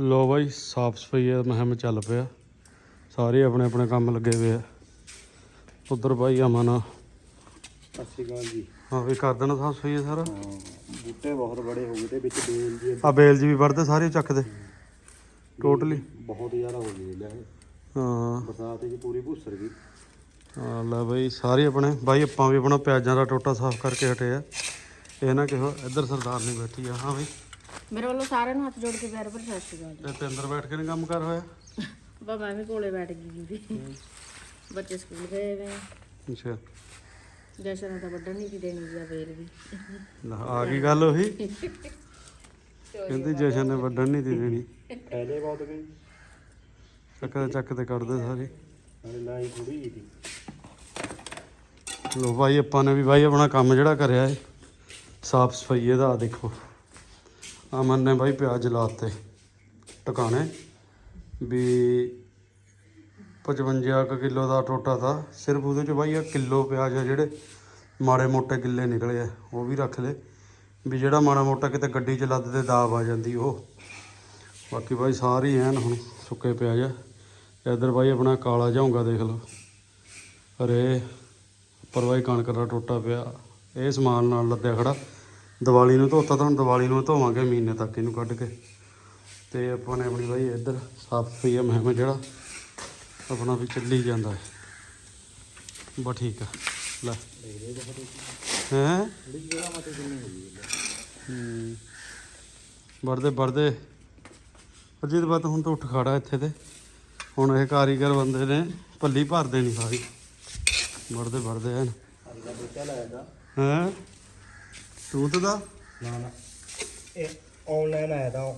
ਲੋ ਬਾਈ ਸਾਫ਼ ਸਫ਼ਾਈ ਦਾ ਮੁਹਿੰਮ ਚੱਲ ਪਿਆ। ਸਾਰੇ ਆਪਣੇ ਆਪਣੇ ਕੰਮ ਲੱਗੇ ਹੋਏ ਆ। ਉਧਰ ਬਾਈ ਅਮਨ। ਸਤਿ ਸ਼੍ਰੀ ਅਕਾਲ ਜੀ। ਹਾਂ ਵੀ ਕਰ ਦੇਣਾ ਸਾਫ਼ ਸਫ਼ਾਈ ਸਾਰਾ? ਹਾਂ ਬੂਟੇ ਬਹੁਤ ਬੜੇ ਹੋ ਗਏ ਤੇ ਵਿੱਚ ਬੇਲ ਜੀ ਆ ਬੇਲ ਜੀ ਵੀ ਵੜਦੇ ਸਾਰੇ ਚੱਕਦੇ? ਟੋਟਲੀ ਬਹੁਤ ਜ਼ਿਆਦਾ ਹੋ ਗਈ ਲੈ। ਹਾਂ। ਬਰਸਾਤ ਵਿੱਚ ਪੂਰੀ ਭੁੱਸਰ ਗਈ। ਆ ਲੈ ਬਾਈ ਸਾਰੇ ਆਪਣੇ। ਬਾਈ ਆਪਾਂ ਵੀ ਆਪਣਾ ਪਿਆਜ਼ਾਂ ਦਾ ਟੋਟਾ ਸਾਫ਼ ਕਰਕੇ ਹਟੇ ਆ। ਇਹ ਨਾ ਕਿਹੋ ਇੱਧਰ ਸਰਦਾਰ ਨਹੀਂ ਬੈਠੀ ਆ। ਹਾਂ ਬਾਈ। ਮੇਰੇ ਵੱਲੋਂ ਸਾਰਿਆਂ ਨੂੰ ਹੱਥ ਜੋੜ ਕੇ ਪਿਆਰ ਭਰੀ ਸਤਿ ਸ਼੍ਰੀ ਅਕਾਲ ਤੇ ਤੇ ਅੰਦਰ ਬੈਠ ਕੇ ਨਹੀਂ ਕੰਮ ਕਰ ਹੋਇਆ? ਜੀ ਬਾ ਮੈਂ ਵੀ ਕੋਲੇ ਬੈਠ ਗਈ ਜੀ ਬੱਚੇ ਸਕੂਲ ਗਏ ਵੇ। ਅੱਛਾ। ਜਸ਼ਨ ਨੂੰ ਤਾਂ ਵੱਢਣ ਨਹੀਂ ਦੀ ਦੇਣੀ ਜਾਂ ਵੇਲ ਵੀ। ਲੈ, ਆ ਗਈ ਗੱਲ ਉਹੀ। ਕਹਿੰਦੀ ਜਸ਼ਨ ਨੇ ਵੱਢਣ ਨਹੀਂ ਦੀ ਦੇਣੀ। ਫਾਇਦੇ ਬਹੁਤ ਗਏ। ਚੱਕ ਦੇ ਚੱਕ ਤੇ ਕੱਢਦੇ ਸਾਰੇ। ਨਾਲੇ ਲਾਈ ਥੋੜੀ ਸੀ ਲੋ ਭਾਈ ਆਪਾਂ ਨੇ ਵੀ ਭਾਈ ਆਪਣਾ ਕੰਮ ਜਿਹੜਾ ਕਰਿਆ ਹੈ ਸਾਫ਼ ਸਫ਼ਾਈ ਇਹਦਾ ਆਹ ਦੇਖੋ। ਅਮਨ ਨੇ ਭਾਈ ਪਿਆਜ਼ ਲਾਤੇ ਟਿਕਾਣੇ ਵੀ 55 ਕੁ ਕਿਲੋ ਦਾ ਟੋਟਾ ਤਾਂ। ਸਿਰਫ ਉਹਦੇ ਚ ਭਾਈ ਆ ਕਿਲੋ ਪਿਆਜ਼ ਆ ਜਿਹੜੇ ਮਾੜੇ ਮੋਟੇ ਗਿੱਲੇ ਨਿਕਲੇ ਆ, ਉਹ ਵੀ ਰੱਖ ਲੈ। ਵੀ ਜਿਹੜਾ ਮਾੜਾ ਮੋਟਾ ਕਿਤੇ ਗੱਡੀ ਚ ਲੱਦ ਤੇ ਦਾਬ ਆ ਜਾਂਦੀ ਉਹ। ਬਾਕੀ ਭਾਈ ਸਾਰੇ ਐਨ ਹੁਣ ਸੁੱਕੇ ਪਿਆਜ਼ ਆ। ਤੇ ਇੱਧਰ ਭਾਈ ਆਪਣਾ ਕਾਲਾ ਜਾਊਂਗਾ ਦੇਖ ਲਓ। ਅਰੇ, ਉੱਪਰ ਭਾਈ ਕਣਕ ਦਾ ਟੋਟਾ ਪਿਆ। ਇਹ ਸਮਾਨ ਨਾਲ ਲੱਦਿਆ ਖੜਾ। ਦੀਵਾਲੀ ਨੂੰ ਧੋਤਾ ਤਾਂ ਹੁਣ ਦੀਵਾਲੀ ਨੂੰ ਧੋਵਾਂਗੇ ਮਹੀਨੇ ਤੱਕ ਇਹਨੂੰ ਕੱਢ ਕੇ। ਤੇ ਆਪਾਂ ਨੇ ਆਪਣੀ ਬਾਈ ਇੱਧਰ ਸਾਫ਼ ਸਫ਼ਾਈ ਆ ਮੁਹਿੰਮ ਜਿਹੜਾ ਆਪਣਾ ਵੀ ਚੱਲੀ ਜਾਂਦਾ ਹੈ। ਬਸ ਠੀਕ ਆ, ਲੈ। ਹੈਂ? ਹੂੰ। ਵੜਦੇ ਵੜਦੇ। ਅਜੀਤ ਬਾਤ ਹੁਣ ਤਾਂ ਉੱਠ ਖੜਾ ਇੱਥੇ ਤੇ। ਹੁਣ ਇਹ ਕਾਰੀਗਰ ਬੰਦੇ ਨੇ ਪੱਲੀ ਭਰਦੇ ਨਹੀਂ ਸਾਰੀ। ਵੜਦੇ ਵੜਦੇ ਹਨ ਅੱਜ ਹੈਂ? ਤੂਤ ਦਾ? ਨਾ ਨਾ। ਇਹ ਆਨਲਾਈਨ ਆਇਆ ਤਾਂ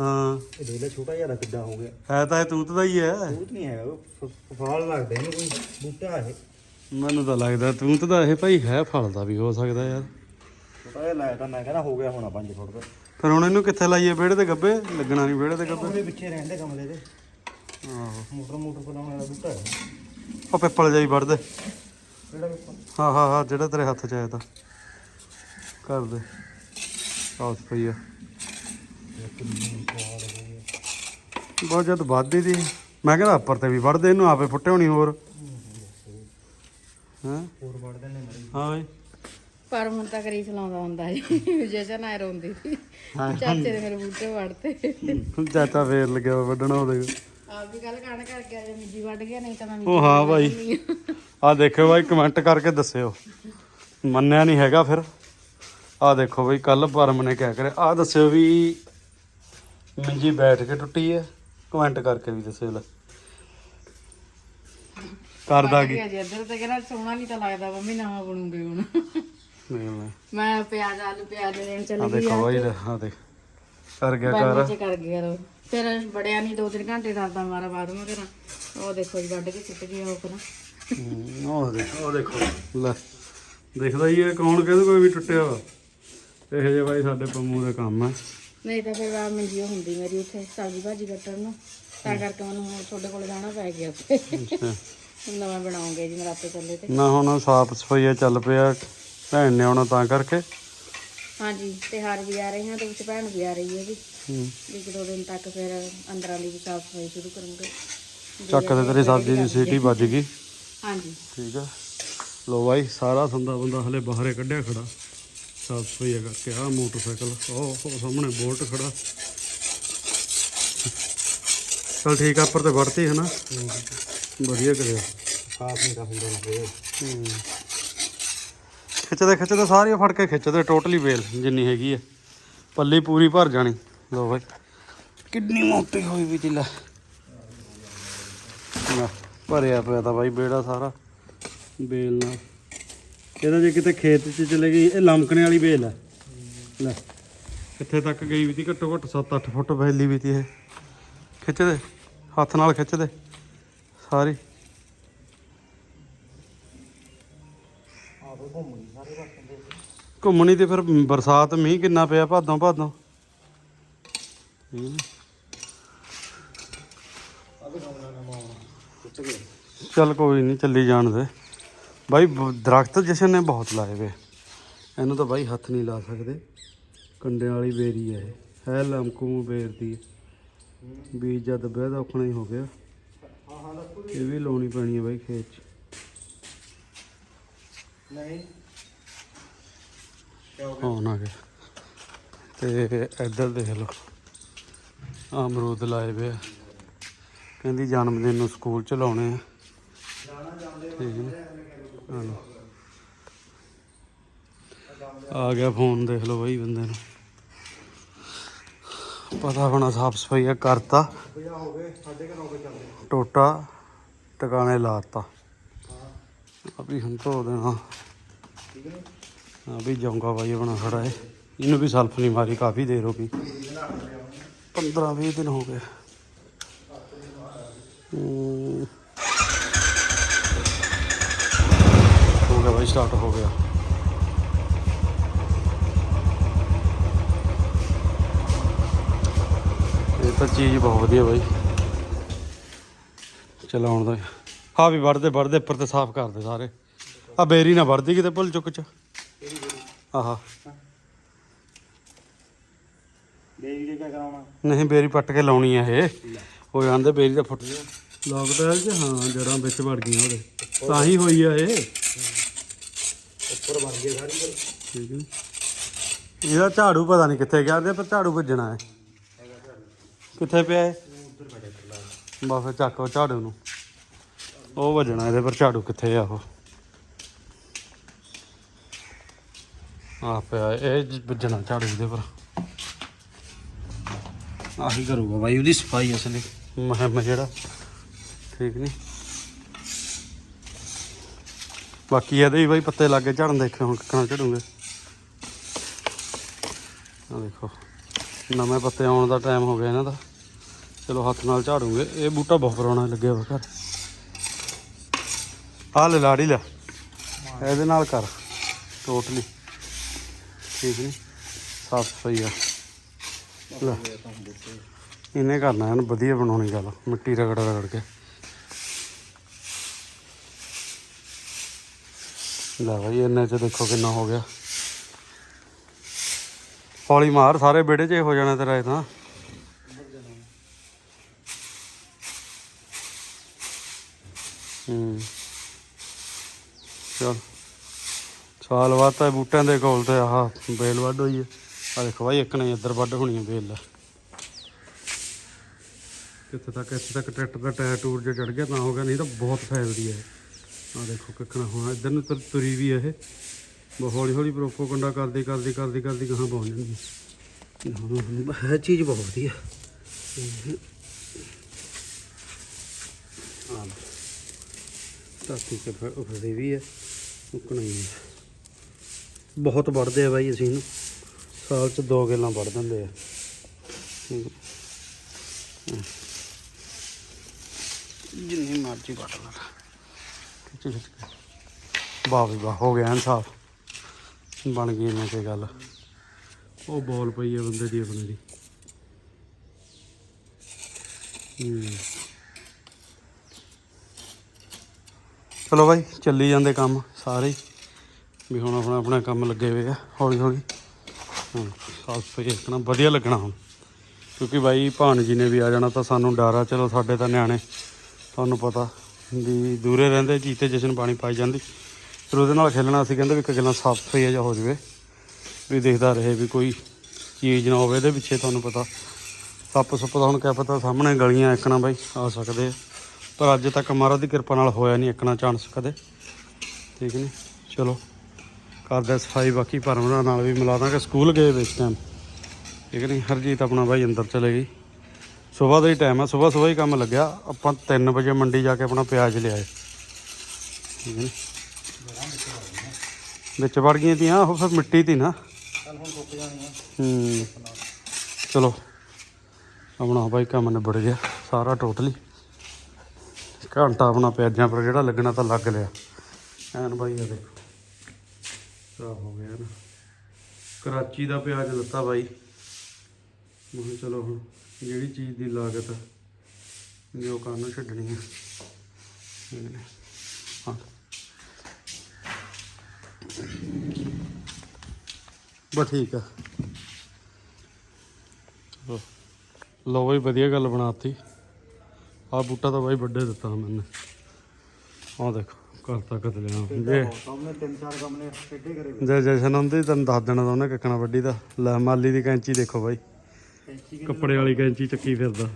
ਹਾਂ। ਇਹ ਦੇਖ ਲੈ ਛੋਟਾ ਜਿਹਾ ਕਿੱਡਾ ਹੋ ਗਿਆ। ਹੈ ਤਾਂ ਇਹ ਤੂਤ ਦਾ ਹੀ ਹੈ। ਬਹੁਤ ਨਹੀਂ ਹੈਗਾ ਉਹ ਫਲ ਲੱਗਦਾ ਇਹਨੂੰ ਕੋਈ ਬੂਟਾ ਇਹ। ਮੈਨੂੰ ਤਾਂ ਲੱਗਦਾ ਤੂਤ ਦਾ ਇਹ ਭਾਈ ਹੈ ਫਲ ਦਾ ਵੀ ਹੋ ਸਕਦਾ ਯਾਰ। ਛੋਟਾ ਜਿਹਾ ਲਾਇਆ ਤਾਂ ਮੈਂ ਕਹਿੰਦਾ ਹੋ ਗਿਆ ਹੋਣਾ 5 ਫੁੱਟ। ਦਾ ਫਿਰ ਹੁਣ ਇਹਨੂੰ ਕਿੱਥੇ ਲਾਈਏ ਵਿਹੜੇ ਤੇ ਗੱਬੇ? ਲੱਗਣਾ ਨਹੀਂ ਵਿਹੜੇ ਤੇ ਗੱਬੇ। ਉਹਦੇ ਪਿੱਛੇ ਰਹਿੰਦੇ ਕਮਲੇ ਦੇ। ਆਹੋ। ਮੋਟਰ ਮੋਟਰ ਬਣਾਉਣ ਵਾਲਾ ਬੂਟਾ ਹੈ। ਉਹ ਪਿੱਪਲ ਜਾਈ ਵੜਦੇ। ਕਿਹੜਾ ਬੂਟਾ ਹਾਂ ਹਾਂ ਹਾਂ ਜਿਹੜਾ ਤੇਰੇ ਹੱਥ 'ਚ ਆਇਆ ਤਾਂ। ਕਰ ਦੇ। ਸਾਫ਼ ਆ ਬਹੁਤ ਜਦ ਵੱਧਦੀ ਦੀ। ਮੈਂ ਕਹਿੰਦਾ ਉੱਪਰ ਤੇ ਵੀ ਵੜਦੇ ਇਹਨੂੰ ਆਪੇ ਫੁੱਟੇ ਹੋਣੀ ਹੋਰ। ਹਾਂ? ਹੋਰ ਵੜਦੇ ਨੇ ਮਰੀ ਹਾਂ ਬਈ। ਪਰ ਹੁਣ ਤੱਕ ਰੀਸ ਲਾਉਂਦਾ ਹੁੰਦਾ ਜੀ। ਜਸ਼ਨ ਆਏ ਰੋਂਦੀ ਸੀ। ਚਾਚੇ ਦੇ ਮੇਰੇ ਬੂਟੇ ਵੜਤੇ ਚਾਚਾ ਫੇਰ ਲੱਗਿਆ ਵੱਢਣਾ ਉਹਦੇ। ਆਪ ਵੀ ਕੱਲ ਕਣ ਕਰ ਗਿਆ ਜੇ ਮਿੱਜੀ ਵੱਢ ਗਿਆ ਨਹੀਂ ਤਾਂ ਮੈਂ ਉਹ ਹਾਂ ਭਾਈ ਆ ਦੇਖਿਓ ਭਾਈ ਕਮੈਂਟ ਕਰਕੇ ਦੱਸਿਓ। ਮੰਨਿਆ ਨਹੀਂ ਹੈਗਾ ਫਿਰ। ਆ ਦੇਖੋ ਭਾਈ ਕੱਲ ਪਰਮ ਨੇ ਕਿਆ ਕਰਿਆ? ਆ ਦੱਸਿਓ ਵੀ ਮੰਜੀ ਬੈਠ ਕੇ ਟੁੱਟੀ ਹੈ। ਕਮੈਂਟ ਕਰਕੇ ਵੀ ਦੱਸਿਓ ਲੈ। ਕਰਦਾ ਕੀ? ਜੀ ਇੱਧਰ ਤੇ ਕਹਿੰਦਾ ਸੋਹਣਾ ਨਹੀਂ ਤਾਂ ਲੱਗਦਾ ਮੰਮੀ ਨਵਾਂ ਬਣੂਗੇ ਹੁਣ। ਨਹੀਂ ਨਹੀਂ। ਮੈਂ ਪਿਆਜ਼ ਆਲੂ ਪਿਆਜ਼ ਲੈਣ ਚੱਲੀ ਗਈ ਦੇਖੋ ਲੈ, ਆ ਦੇਖ। ਕਰ ਗਿਆ ਕਰ। ਵਿੱਚ ਕਰ ਗਿਆ ਰੋ। ਫਿਰ ਬੜਿਆ ਨਹੀਂ ਦੋ ਤਿੰਨ ਘੰਟੇ ਦੱਸਦਾ ਮਾਰਾ ਬਾਅਦ ਮੈਂ ਕਰਾਂ ਉਹ ਦੇਖੋ ਜੀ ਵੱਢ ਕੇ ਸਿੱਟ ਗਿਆ ਉਹ ਕਰਾਂ ਹਮ, ਉਹ ਦੇਖੋ ਉਹ ਦੇਖੋ। ਲੈ ਦਿਖਦਾ ਹੀ ਹੈ ਕੌਣ ਕਹਿੰਦਾ ਕੋਈ ਵੀ ਟੁੱਟਿਆ ਵਾ। ਇਹੋ ਜਿਹੇ ਭਾਈ ਸਾਡੇ ਪੰਮੂ ਦਾ ਕੰਮ ਹੈ ਨਹੀਂ ਤਾਂ ਫਿਰ ਆ ਮੰਜੀ ਹੁੰਦੀ ਮੇਰੀ ਉੱਥੇ ਸਬਜ਼ੀ ਭਾਜੀ ਕੱਟਣ ਨੂੰ। ਤਾਂ ਕਰਕੇ ਮੈਨੂੰ ਹੁਣ ਤੁਹਾਡੇ ਕੋਲ ਜਾਣਾ ਪੈ ਗਿਆ ਉੱਥੇ। ਅੱਛਾ। ਨਵਾਂ ਬਣਾਉਂਗੇ ਜੀ ਨਰਾਤੇ ਚੱਲੇ ਤੇ। ਨਾ ਹੁਣ ਸਾਫ਼ ਸਫਾਈਆ ਚੱਲ ਪਿਆ ਭੈਣ ਨੇ ਆਉਣਾ ਤਾਂ ਕਰਕੇ। ਹਾਂਜੀ ਤਿਉਹਾਰ ਵੀ ਆ ਰਹੇ ਹਨ ਤੇ ਵਿੱਚ ਭੈਣ ਵੀ ਆ ਰਹੀ ਹੈ ਜੀ। ਹੂੰ। ਇੱਕ ਦੋ ਦਿਨ ਤੱਕ ਫਿਰ ਅੰਦਰਾਂ ਦੀ ਵੀ ਸਾਫ਼ ਸਫ਼ਾਈ ਸ਼ੁਰੂ ਕਰਾਂਗੇ। ਚੱਕ ਤੇ ਤੇਰੀ ਸਬਜ਼ੀ ਦੀ ਸੀਟੀ ਵੱਜ ਗਈ। ਹਾਂਜੀ। ਠੀਕ ਆ। ਲੋ ਬਾਈ ਸਾਰਾ ਸੰਦਾ ਬੰਦਾ ਹਲੇ ਬਾਹਰੇ ਕੱਢਿਆ ਖੜਾ। ਸਾਫ਼ ਸਫਾਈਆ ਕਰਕੇ ਆ ਮੋਟਰਸਾਈਕਲ। ਉਹ ਉਹ ਸਾਹਮਣੇ ਬੋਲਟ ਖੜਾ। ਚਲ ਠੀਕ ਆ ਉੱਪਰ ਤੇ ਵੜਤੀ ਹੈ ਨਾ। ਵਧੀਆ ਕਰਿਆ। ਸਾਫ਼ ਨਹੀਂ ਹੁੰਦਾ ਨਾ ਹੂੰ। ਖਿੱਚਦੇ ਖਿੱਚਦੇ ਸਾਰੀਆਂ ਫੜ ਕੇ ਖਿੱਚਦੇ ਟੋਟਲੀ ਵੇਲ ਜਿੰਨੀ ਹੈਗੀ ਆ। ਪੱਲੀ ਪੂਰੀ ਭਰ ਜਾਣੀ। ਲੋ ਬਾਈ। ਕਿੰਨੀ ਮੋਟੀ ਹੋਈ ਵੀ ਤੀ ਲੈ ਲੈ, ਭਰਿਆ ਪਿਆ ਤਾਂ ਬਾਈ ਬੇੜਾ ਸਾਰਾ। ਬੇਲ ਨਾਲ। ਇਹਦਾ ਜੇ ਕਿਤੇ ਖੇਤ 'ਚ ਚਲੇ ਗਈ, ਇਹ ਲਮਕਣੇ ਵਾਲੀ ਵੇਲ ਹੈ ਲੈ। ਕਿੱਥੇ ਤੱਕ ਗਈ ਵੀ ਤੀ ਘੱਟੋ ਘੱਟ 7-8 ਫੁੱਟ ਵੈਲੀ ਵੀ ਤੀ ਇਹ। ਖਿੱਚਦੇ ਹੱਥ ਨਾਲ ਖਿੱਚਦੇ ਸਾਰੀ। ਘੁੰਮਣੀ ਤੇ ਫਿਰ ਬਰਸਾਤ ਮੀਂਹ ਕਿੰਨਾ ਪਿਆ ਭਾਦੋਂ ਭਾਦੋਂ। ਚੱਲ ਕੋਈ ਨਹੀਂ ਚੱਲੀ ਜਾਣ ਦੇ। ਬਾਈ ਦਰਖਤ ਜਸ਼ਨ ਨੇ ਬਹੁਤ ਲਾਏ ਵੇ। ਇਹਨੂੰ ਤਾਂ ਬਾਈ ਹੱਥ ਨਹੀਂ ਲਾ ਸਕਦੇ। ਕੰਡਿਆਂ ਵਾਲੀ ਬੇਰੀ ਹੈ ਇਹ। ਹੈ ਲਮਕੂ ਬੇਰ ਦੀ। ਬੀਜ ਜਦ ਤਾਂ ਔਖਣਾ ਹੀ ਹੋ ਗਿਆ। ਇਹ ਵੀ ਲਾਉਣੀ ਪੈਣੀ ਹੈ ਬਾਈ ਖੇਤ 'ਚ। ਨਹੀਂ। ਹੋ ਗਿਆ? ਤੇ ਇੱਧਰ ਦੇਖ ਲਓ। ਅਮਰੂਦ ਲਾਏ ਵੇ ਕਹਿੰਦੀ ਜਨਮ ਦਿਨ ਨੂੰ ਸਕੂਲ ਚ ਲਾਉਣੇ ਆ। ਠੀਕ ਹੈ ਆ ਲਓ ਆ ਗਿਆ ਫੋਨ, ਦੇਖ ਲਓ ਬਾਈ ਬੰਦੇ ਨੂੰ। ਪਤਾ ਹੋਣਾ ਸਾਫ਼ ਸਫ਼ਾਈ ਕਰਤਾ। ਹੋ ਗਏ ਸਾਡੇ ਘਰ ਕੇ ਚੱਲਦੇ ਟੋਟਾ ਟਿਕਾਣੇ ਲਾਤਾ। ਅਭੀ ਹੁਣ ਧੋ ਦੇਣਾ। ਠੀਕ ਹੈ ਹਾਂ ਵੀ ਜਾਊਂਗਾ ਬਾਈ ਬਣਾ ਖੜਾ ਹੈ ਇਹਨੂੰ ਵੀ ਸਲਫ ਨਹੀਂ ਮਾਰੀ, ਕਾਫੀ ਦੇਰ ਹੋ ਗਈ। 15 20 ਦਿਨ ਹੋ ਗਏ। ਹੋ ਗਿਆ ਬਾਈ, ਸਟਾਰਟ ਹੋ ਗਿਆ। ਇਹ ਤਾਂ ਚੀਜ਼ ਬਹੁਤ ਵਧੀਆ ਬਾਈ। ਚਲਾਉਣ ਦਾ। ਹਾਂ ਵੀ ਵੜਦੇ ਵੜਦੇ ਉੱਪਰ ਤੇ ਸਾਫ਼ ਕਰਦੇ ਸਾਰੇ। ਆ ਬੇਰੀ ਨਾ ਵੜਦੀ ਕਿਤੇ ਭੁੱਲ ਚੁੱਕ ਚ। ਆਹਾ। ਦੇ ਕਰਾਉਣਾ? ਨਹੀਂ ਬੇਰੀ ਪੱਟ ਕੇ ਲਾਉਣੀ ਆ ਇਹ। ਹੋ ਜਾਂਦੇ ਬੇਰੀ ਦਾ ਫੁੱਟ ਗਿਆ ਲੋਕਡਾਊਨ ਚ? ਹਾਂ ਜੜਾਂ ਵਿੱਚ ਵੜ ਗਈਆਂ ਉਹਦੇ। ਤਾਂ ਹੀ ਹੋਈ ਆ ਇਹ। ਉੱਪਰ ਬਣ ਗਏ ਸਾਰੀ। ਗੱਲ ਠੀਕ ਹੈ। ਇਹਦਾ ਝਾੜੂ ਪਤਾ ਨਹੀਂ ਕਿੱਥੇ ਗਿਆ ਇਹਦੇ ਪਰ ਝਾੜੂ ਵੱਜਣਾ ਹੈ। ਕਿੱਥੇ ਪਿਆ ਹੈ ਬਸ ਫਿਰ ਚੱਕ ਝਾੜੂ ਨੂੰ। ਉਹ ਵੱਜਣਾ ਇਹਦੇ ਪਰ ਝਾੜੂ ਕਿੱਥੇ ਆ ਉਹ? ਆ ਪਿਆ ਇਹ ਵੱਜਣਾ ਝਾੜੂ ਇਹਦੇ ਪਰ। ਆਹੀ ਕਰੂਗਾ ਬਾਈ ਉਹਦੀ ਸਫ਼ਾਈ ਅਸਲੀ। ਮਹਿਮ ਜਿਹੜਾ। ਠੀਕ ਨਹੀਂ ਬਾਕੀ ਇਹਦੇ ਵੀ ਬਾਈ ਪੱਤੇ ਲੱਗੇ ਝੜਨ ਦੇਖੇ ਹੁਣ ਕਿੱਕਣਾ ਝੜੂਗੇ। ਆ ਦੇਖੋ। ਨਵੇਂ ਪੱਤੇ ਆਉਣ ਦਾ ਟਾਈਮ ਹੋ ਗਿਆ ਇਹਨਾਂ ਦਾ। ਚਲੋ ਹੱਥ ਨਾਲ ਝਾੜੂਗੇ। ਇਹ ਬੂਟਾ ਬਹੁਤ ਪੁਰਾਣਾ ਲੱਗਿਆ ਵਾ ਘਰ। ਆ ਲੈ ਲਾੜੀ ਲੈ। ਇਹਦੇ ਨਾਲ ਕਰ। ਟੋਟਲੀ ਠੀਕ ਨਹੀਂ ਸਾਫ਼ ਸਫ਼ਾਈ ਆ। ਲੈ। ਇਹਨੇ ਕਰਨਾ, ਇਹਨੂੰ ਵਧੀਆ ਬਣਾਉਣੀ ਗੱਲ। ਮਿੱਟੀ ਰਗੜ ਰਗੜ ਕੇ। ਲੈ ਭਾਈ ਇੰਨੇ ਚ ਦੇਖੋ ਕਿੰਨਾ ਹੋ ਗਿਆ। ਹੌਲੀ ਮਾਰ, ਸਾਰੇ ਵਿਹੜੇ 'ਚ ਹੀ ਹੋ ਜਾਣਾ ਤੇਰਾ ਇਹ ਤਾਂ। ਹੂੰ। ਚਲ। ਸਾਲ ਬਾਅਦ ਤਾਂ ਬੂਟਿਆਂ ਦੇ ਕੋਲ ਤੇ ਆਹ ਬੇਲ ਵੱਢ ਹੋਈ ਹੈ ਆ ਦੇਖੋ ਭਾਈ ਇੱਕ ਨੇ ਇੱਧਰ ਵੱਢ ਹੋਣੀ ਹੈ ਬੇਲ ਲੈ ਕਿੱਥੇ ਤੱਕ, ਇੱਥੇ ਤੱਕ ਟਰੈਕਟਰ ਦਾ ਟਾਇਰ ਟੂਰ ਜੇ ਚੜ ਗਿਆ ਤਾਂ ਹੋ ਗਿਆ, ਨਹੀਂ ਤਾਂ ਬਹੁਤ ਫੈਲਦੀ ਹੈ ਆ ਦੇਖੋ ਕਿੱਕਣਾ ਹੋਣਾ, ਇੱਧਰ ਨੂੰ ਤੁਰ- ਤੁਰੀ ਵੀ ਇਹ। ਹੌਲੀ ਹੌਲੀ ਪ੍ਰੋਪੋ ਕੰਡਾ ਕਰਦੀ ਕਰਦੀ ਕਰਦੀ ਕਰਦੀ ਗਾਹਾਂ ਪਹੁੰਚ ਜਾਂਦੀ ਹੈ। ਚੀਜ਼ ਬਹੁਤ ਵਧੀਆ। ਆ ਤਾਤੀ ਕੇ ਫੜੀ ਵੀ ਹੈ ਮੁੱਕਣਾ ਹੀ ਬਹੁਤ ਵੜਦੇ ਆ ਬਾਈ ਅਸੀਂ ਇਹਨੂੰ। ਸਾਲ ਚ ਦੋ ਗੱਲਾਂ ਵੜ ਦਿੰਦੇ ਆ। ਜਿੰਨੀ ਮਰਜ਼ੀ ਵੱਢ ਲਾ ਵੀ ਵਾਹ ਹੋ ਗਿਆ ਐਨ ਸਾਫ਼ ਬਣ ਗਈ ਇਹਨਾਂ ਤੇ ਗੱਲ। ਉਹ ਬੋਲ ਪਈ ਹੈ ਬੰਦੇ ਦੀ ਆਪਣੇ ਦੀ। ਚਲੋ ਬਾਈ, ਚੱਲੀ ਜਾਂਦੇ ਕੰਮ ਸਾਰੇ ਹੀ। ਵੀ ਹੁਣ ਆਪਣਾ ਆਪਣਾ ਕੰਮ ਲੱਗੇ ਹੋਏ ਆ, ਹੌਲੀ ਹੌਲੀ। ਹੁਣ ਸਾਫ਼ ਸਫ਼ਾਈ ਰੱਖਣਾ, ਵਧੀਆ ਲੱਗਣਾ ਹੁਣ। ਕਿਉਂਕਿ ਬਾਈ ਭਾਣ ਜੀ ਨੇ ਵੀ ਆ ਜਾਣਾ ਤਾਂ ਸਾਨੂੰ ਡਰ ਆ। ਚਲੋ ਸਾਡੇ ਤਾਂ ਨਿਆਣੇ, ਤੁਹਾਨੂੰ ਪਤਾ, ਵੀ ਦੂਰੇ ਰਹਿੰਦੇ, ਜੀਤੇ ਜਸ਼ਨ ਪਾਣੀ ਪਾਈ ਜਾਂਦੀ। ਫਿਰ ਉਹਦੇ ਨਾਲ ਖੇਲਣਾ ਅਸੀਂ ਕਹਿੰਦੇ ਵੀ ਇੱਕ ਗੱਲਾਂ ਸਾਫ਼ ਸਫ਼ਾਈ ਜਾਂ ਹੋ ਜਾਵੇ, ਵੀ ਦੇਖਦਾ ਰਹੇ ਵੀ ਕੋਈ ਚੀਜ਼ ਨਾ ਹੋਵੇ ਇਹਦੇ ਪਿੱਛੇ ਤੁਹਾਨੂੰ ਪਤਾ। ਸੱਪ ਸੁੱਪ ਦਾ ਹੁਣ ਕਿਆ ਪਤਾ ਸਾਹਮਣੇ ਗਲੀਆਂ ਇੱਕਣਾ ਬਾਈ, ਆ ਸਕਦੇ ਆ। ਪਰ ਅੱਜ ਤੱਕ ਮਹਾਰਾਜ ਦੀ ਕਿਰਪਾ ਨਾਲ ਹੋਇਆ ਨਹੀਂ ਇੱਕਣਾ ਚਾਂਸ ਕਦੇ। ਠੀਕ ਨਹੀਂ ਚਲੋ, ਕਰਦਾ ਸਫ਼ਾਈ, ਬਾਕੀ ਪਰਮਰਾ ਨਾਲ ਵੀ ਮਿਲਾ ਦਾਂਗੇ। ਸਕੂਲ ਗਏ ਵੇ ਟਾਈਮ ਠੀਕ ਨਹੀਂ ਹਰਜੀਤ ਆਪਣਾ ਬਾਈ ਅੰਦਰ ਚਲੇ ਗਈ। ਸਵੇਰ ਦਾ ਹੀ ਟਾਈਮ ਆ, ਸਵੇਰ ਸਵੇਰ ਹੀ ਕੰਮ ਲੱਗਿਆ। ਆਪਾਂ 3 ਵਜੇ ਮੰਡੀ ਜਾ ਕੇ ਆਪਣਾ ਪਿਆਜ਼ ਲਿਆਏ। ਠੀਕ ਹੈ ਵਿੱਚ ਵੜ ਗਈਆਂ ਤੀਆਂ ਉਹ ਫਿਰ ਮਿੱਟੀ ਤੀ ਨਾ। ਹੁਣ ਹੂੰ। ਚਲੋ ਆਪਣਾ ਬਾਈ ਕੰਮ ਨਿਬੜ ਗਿਆ ਸਾਰਾ ਟੋਟਲੀ। ਘੰਟਾ ਆਪਣਾ ਪਿਆਜ਼ਾਂ ਪਰ ਜਿਹੜਾ ਲੱਗਣਾ ਤਾਂ ਲੱਗ ਲਿਆ। ਐਨ ਬਾਈ ਆ ਦੇਖੋ। ਸਾਫ਼ ਹੋ ਗਿਆ ਨਾ। ਕਰਾਚੀ ਦਾ ਪਿਆਜ਼ ਲੱਤਾ ਬਾਈ। ਮੈਂ ਚਲੋ ਹੁਣ ਜਿਹੜੀ ਚੀਜ਼ ਦੀ ਲਾਗਤ ਜੋ ਕਾਨੂੰ ਛੱਡਣੀ ਹੈ। ਹੈ। ਬਸ ਠੀਕ ਆ। ਲੋ ਬਈ ਵਧੀਆ ਗੱਲ ਬਣਾਤੀ। ਆ ਬੂਟਾ ਤਾਂ ਬਾਈ ਵੱਡੇ ਦਿੱਤਾ ਮੈਨੇ। ਆਹ ਦੇਖੋ ਕਰਤਾ ਕਤ ਲਿਆ। ਜੇ ਸਾਹਮਣੇ ਤਿੰਨ ਚਾਰ ਗਮਲੇ ਟੇਢੇ ਕਰੇ ਜੇ ਜਸ਼ਨ ਹੁੰਦੀ ਤੈਨੂੰ ਦੱਸ ਦੇਣਾ ਤਾਂ ਉਹਨੇ ਕਿੱਕਣਾ ਵੱਡੀ ਦਾ। ਲੈ ਮਾਲੀ ਦੀ ਕੈਂਚੀ ਦੇਖੋ ਬਾਈ। ਕੱਪੜੇ ਵਾਲੀ ਕੈਂਚੀ ਚੱਕੀ ਫਿਰਦਾ।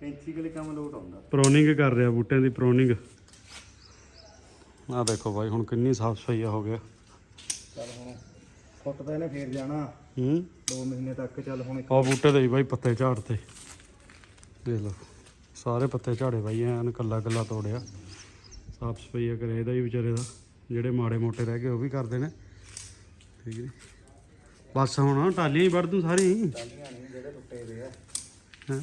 ਕੈਂਚੀ ਕੋਲੇ ਕੰਮ ਲੋਟ ਆਉਂਦਾ। ਪ੍ਰੋਨਿੰਗ ਕਰ ਰਿਹਾ ਬੂਟਿਆਂ ਦੀ ਪ੍ਰੋਨਿੰਗ ਆ ਦੇਖੋ ਬਾਈ ਹੁਣ ਕਿੰਨੀ ਸਾਫ਼ ਸਫ਼ਾਈ ਹੋ ਗਿਆ। ਫੁੱਟ ਤਾਂ ਇਹਨੇ ਫੇਰ ਜਾਣਾ। ਹੂੰ। 2 ਮਹੀਨੇ ਤੱਕ ਚੱਲ ਹੁਣ ਆ ਬੂਟੇ ਦੇ ਹੀ ਬਾਈ ਪੱਤੇ ਝਾੜਤੇ ਦੇਖ ਲਓ ਸਾਰੇ ਪੱਤੇ ਝਾੜੇ ਬਾਈ ਐਨ ਕੱਲਾ ਕੱਲਾ ਤੋੜਿਆ। ਸਾਫ਼ ਸਫ਼ਾਈ ਕਰੇ ਇਹਦਾ ਹੀ ਵਿਚਾਰੇ ਦਾ। ਜਿਹੜੇ ਮਾੜੇ ਮੋਟੇ ਰਹਿ ਗਏ ਉਹ ਵੀ ਕਰਦੇ ਨੇ। ਠੀਕ ਹੈ ਬਸ ਹੁਣ ਟਾਲੀਆਂ ਹੀ ਵੜ ਦੂੰ ਸਾਰੀ ਟਾਲੀਆਂ ਨਹੀਂ ਜਿਹੜੇ ਟੁੱਟੇ ਪਏ ਆ। ਹੈਂ?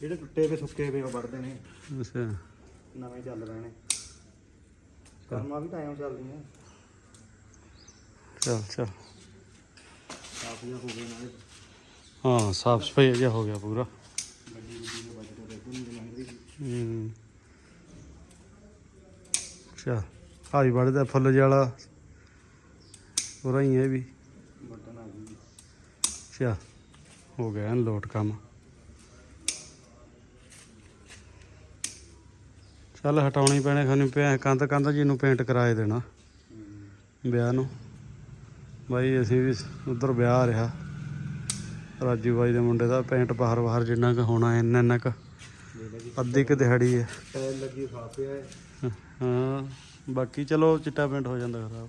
ਜਿਹੜੇ ਟੁੱਟੇ ਪਏ ਸੁੱਕੇ ਪਏ ਉਹ ਵੜਦੇ ਨੇ। ਅੱਛਾ। ਨਵੇਂ ਚੱਲ ਰਹੇ ਨੇ। ਕਰਮਾਂ ਵੀ ਟਾਈਮ ਚੱਲਦੀਆਂ। ਚੱਲ ਚੱਲ। ਕਾਫੀਆਂ ਹੋ ਗਏ ਨਾਲੇ ਹਾਂ ਸਾਫ਼ ਸਫ਼ਾਈ ਜਿਹਾ ਹੋ ਗਿਆ ਪੂਰਾ। ਗੱਡੀ ਗੁੱਡੀ ਦੇ ਬਜਟ ਦੇ ਕੋਈ ਨਹੀਂ ਲੰਘਦੀ ਹੂੰ। ਅੱਛਾ ਹਾਈ ਵੜਦਾ ਫੁੱਲ ਜਿਹਾ ਪੂਰਾ ਹੀ ਹੈ ਵੀ। ਬਟਨ ਆ ਗਈ ਅੱਛਾ, ਹੋ ਗਿਆ ਲੋਟ ਕੰਮ। ਚੱਲ, ਹਟਾਉਣੇ ਪੈਣੇ ਖਾਣੀ ਪਿਆ ਕੰਧ ਕੰਧ ਜੀ ਨੂੰ ਪੇਂਟ ਕਰਾਏ ਦੇਣਾ। ਵਿਆਹ ਨੂੰ। ਬਾਈ ਅਸੀਂ ਵੀ ਉਧਰ ਵਿਆਹ ਰਿਹਾ। ਰਾਜੂ ਬਾਈ ਦੇ ਮੁੰਡੇ ਦਾ ਪੇਂਟ ਬਾਹਰ ਬਾਹਰ ਜਿੰਨਾ ਕੁ ਹੋਣਾ ਇੰਨਾ ਇੰਨਾ ਕੁ ਅੱਧੀ ਕੁ ਦਿਹਾੜੀ ਹੈ। ਟਾਇਲ ਲੱਗੀ ਖਾ ਪਿਆ ਹੈ ਹਾਂ ਬਾਕੀ ਚਲੋ ਚਿੱਟਾ ਪੇਂਟ ਹੋ ਜਾਂਦਾ ਖਰਾਬ।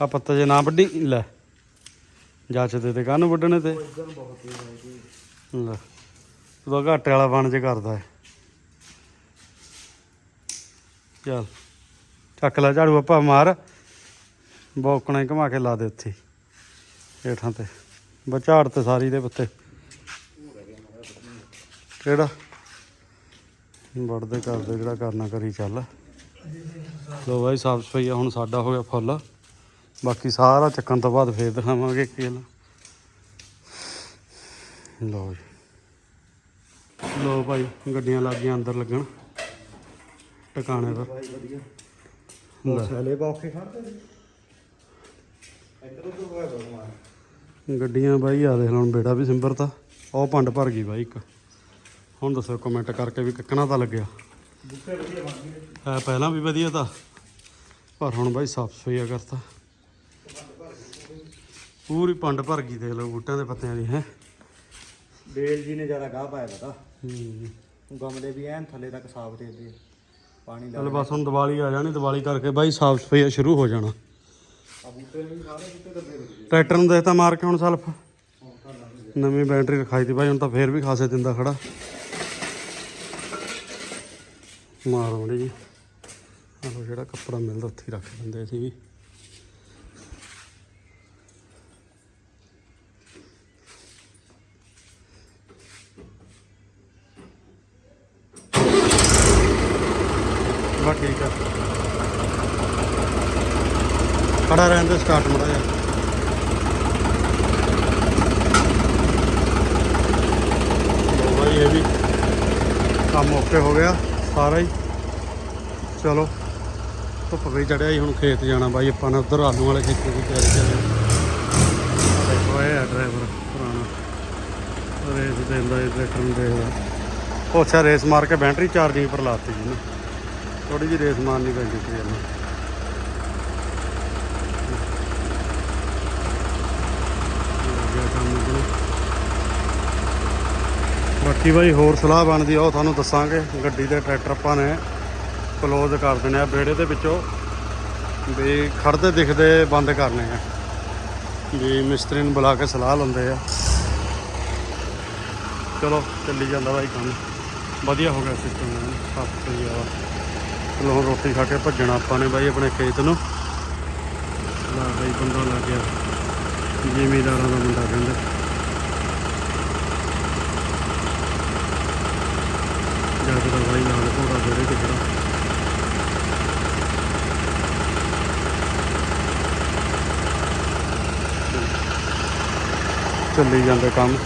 ਆ ਪੱਤਾ ਜੇ ਨਾ ਵੱਢੀ ਲੈ। ਜਾਚ ਦੇ ਤੇ ਕਾਹਨੂੰ ਵੱਢਣੇ ਤੇ। ਲੈ। ਤੂੰ ਤਾਂ ਘਾਟੇ ਵਾਲਾ ਬਣ ਜੇ ਕਰਦਾ ਹੈ। ਚੱਲ। ਚੱਕ ਲੈ ਝਾੜੂ ਆਪਾਂ ਮਾਰ। ਬੋਕਣਾ ਘੁਮਾ ਕੇ ਲਾ ਦੇ ਉੱਥੇ। ਹੇਠਾਂ ਤੇ। ਬਚਾੜ ਤੇ ਸਾਰੀ ਦੇ ਪੱਤੇ ਕਿਹੜਾ? ਵੜਦੇ ਕਰਦੇ ਜਿਹੜਾ ਕਰਨਾ ਕਰੀ ਚੱਲ। ਲੋ ਬਾਈ, ਸਾਫ਼ ਸਫ਼ਾਈ ਹੁਣ ਸਾਡਾ ਹੋ ਗਿਆ ਫੁੱਲ। ਬਾਕੀ ਸਾਰਾ ਚੱਕਣ ਤੋਂ ਬਾਅਦ ਫੇਰ ਦਿਖਾਵਾਂਗੇ ਕੀ ਹਾਲ ਲੋ ਜੀ। ਲੋ ਭਾਈ ਗੱਡੀਆਂ ਲੱਗ ਗਈਆਂ ਅੰਦਰ ਲੱਗਣ। ਟਿਕਾਣੇ ਪਰ। ਭਾਈ ਵਧੀਆ। ਲੈ। ਛਲੇ ਬੌਖੇ ਖੜਦੇ ਨੇ? ਇੱਧਰ ਉੱਧਰ ਹੋਇਆ ਬਗਵਾਨ ਗੱਡੀਆਂ ਬਾਈ ਆ ਦੇਖ ਹੁਣ ਬੇੜਾ ਵੀ ਸਿੰਬਰਤਾ। ਉਹ ਪੰਡ ਭਰ ਗਈ ਬਾਈ ਇੱਕ। ਹੁਣ ਦੱਸੋ ਕਮੈਂਟ ਕਰਕੇ ਵੀ ਕਿੱਕਣਾ ਤਾਂ ਲੱਗਿਆ। ਬੁੱਕੇ ਵਧੀਆ ਬਣ ਗਏ। ਹੈ ਪਹਿਲਾਂ ਵੀ ਵਧੀਆ ਤਾਂ। ਪਰ ਹੁਣ ਬਾਈ ਸਾਫ਼ ਸਫਾਈਆ ਕਰਤਾ। ਪੂਰੀ ਪੰਡ ਭਰ ਗਈ ਦੇਖ ਲਓ ਬੂਟਿਆਂ ਦੇ ਪੱਤਿਆਂ ਦੀ ਹੈ। ਬੇਲ ਜੀ ਨੇ ਜ਼ਿਆਦਾ ਗਾਹ ਪਾਇਆ ਪਤਾ ਗਮਲੇ ਵੀ ਐਨ ਥੱਲੇ ਤੱਕ ਸਾਫ਼ ਦੇ ਦੇ ਪਾਣੀ ਲਾ ਚਲ ਬਸ ਹੁਣ ਦੀਵਾਲੀ ਆ ਜਾਣੀ ਦੀਵਾਲੀ ਕਰਕੇ ਬਾਈ ਸਾਫ਼ ਸਫਾਈਆ ਸ਼ੁਰੂ ਹੋ ਜਾਣਾ। ਆ ਬੂਟੇ ਵੀ ਸਾਰੇ ਬੂਟੇ ਦੱਬੇ ਹੋਏ ਟਰੈਕਟਰ ਨੂੰ ਦੇਖਤਾ ਮਾਰ ਕੇ ਹੁਣ ਸਲਫ। ਨਵੀਂ ਬੈਟਰੀ ਰਖਾਈ ਤੀ ਬਾਈ ਹੁਣ ਤਾਂ ਫੇਰ ਵੀ ਖਾਸੇ ਦਿੰਦਾ ਖੜਾ। ਮਾਰ ਜੀ। ਆਹੋ ਜਿਹੜਾ ਕੱਪੜਾ ਮਿਲਦਾ ਉੱਥੇ ਰੱਖ ਦਿੰਦੇ ਸੀ ਵੀ। ਬਸ ਠੀਕ ਆ। ਖੜਾ ਰਹਿਣ ਦੇ ਸਟਾਰਟ ਮੜਾ ਜਾ ਲੋ ਬਾਈ, ਇਹ ਵੀ ਕੰਮ ਓਕੇ ਹੋ ਗਿਆ, ਸਾਰਾ ਹੀ। ਚਲੋ, ਧੁੱਪ ਵੀ ਚੜਿਆ ਜੀ ਹੁਣ ਖੇਤ ਜਾਣਾ ਬਾਈ, ਆਪਾਂ ਨੇ ਉਧਰ ਆਲੂ ਵਾਲੇ ਖੇਤ ਦੀ ਤਿਆਰੀ ਕਰ ਦੇਖੋ ਇਹ ਹੈ ਡਰਾਈਵਰ ਪੁਰਾਣਾ। ਰੇਸ ਦਿੰਦਾ ਇਹ ਟਰੈਕਟਰ ਨੂੰ ਦੇਖਦਾ। ਉਹ ਅੱਛਾ, ਰੇਸ ਮਾਰ ਕੇ ਬੈਟਰੀ ਚਾਰਜਿੰਗ ਪਰ ਲਾਤੀ ਜੀ ਨਾ। ਥੋੜੀ ਜਿਹੀ ਰੇਸ ਮਾਰਨੀ ਪੈਂਦੀ ਸੀ ਇਹਨੂੰ। ਬਾਕੀ ਬਾਈ ਹੋਰ ਸਲਾਹ ਬਣਦੀ ਆ, ਉਹ ਤੁਹਾਨੂੰ ਦੱਸਾਂਗੇ। ਗੱਡੀ ਦੇ ਟਰੈਕਟਰ ਆਪਾਂ ਨੇ ਕਲੋਜ਼ ਕਰ ਦੇਣੇ ਆ, ਵਿਹੜੇ ਦੇ ਵਿੱਚੋਂ। ਵੀ ਖੜਦੇ ਦਿਖਦੇ ਬੰਦ ਕਰਨੇ ਆ। ਵੀ ਮਿਸਤਰੀ ਨੂੰ ਬੁਲਾ ਕੇ ਸਲਾਹ ਲੈਂਦੇ ਆ। ਚਲੋ, ਚੱਲੀ ਜਾਂਦਾ ਬਾਈ ਕੰਮ। ਵਧੀਆ ਹੋ ਗਿਆ ਸਿਸਟਮ ਸਾਫ਼ ਸਹੀ ਆ ਚਲੋ ਹੁਣ ਰੋਟੀ ਖਾ ਕੇ ਭੱਜਣਾ ਆਪਾਂ ਨੇ ਬਾਈ ਆਪਣੇ ਖੇਤ ਨੂੰ। ਲਾ ਬਾਈ ਬੰਦਾ ਲੱਗ ਗਿਆ। ਜ਼ਿਮੀਦਾਰਾਂ ਦਾ ਮੁੰਡਾ ਕਹਿੰਦੇ। ਜਦ ਦਾ ਬਾਈ ਨਾਲ ਘੋੜਾ ਜਿਹੜੇ ਤੇ ਚੱਲੀ ਜਾਂਦੇ ਕੰਮ।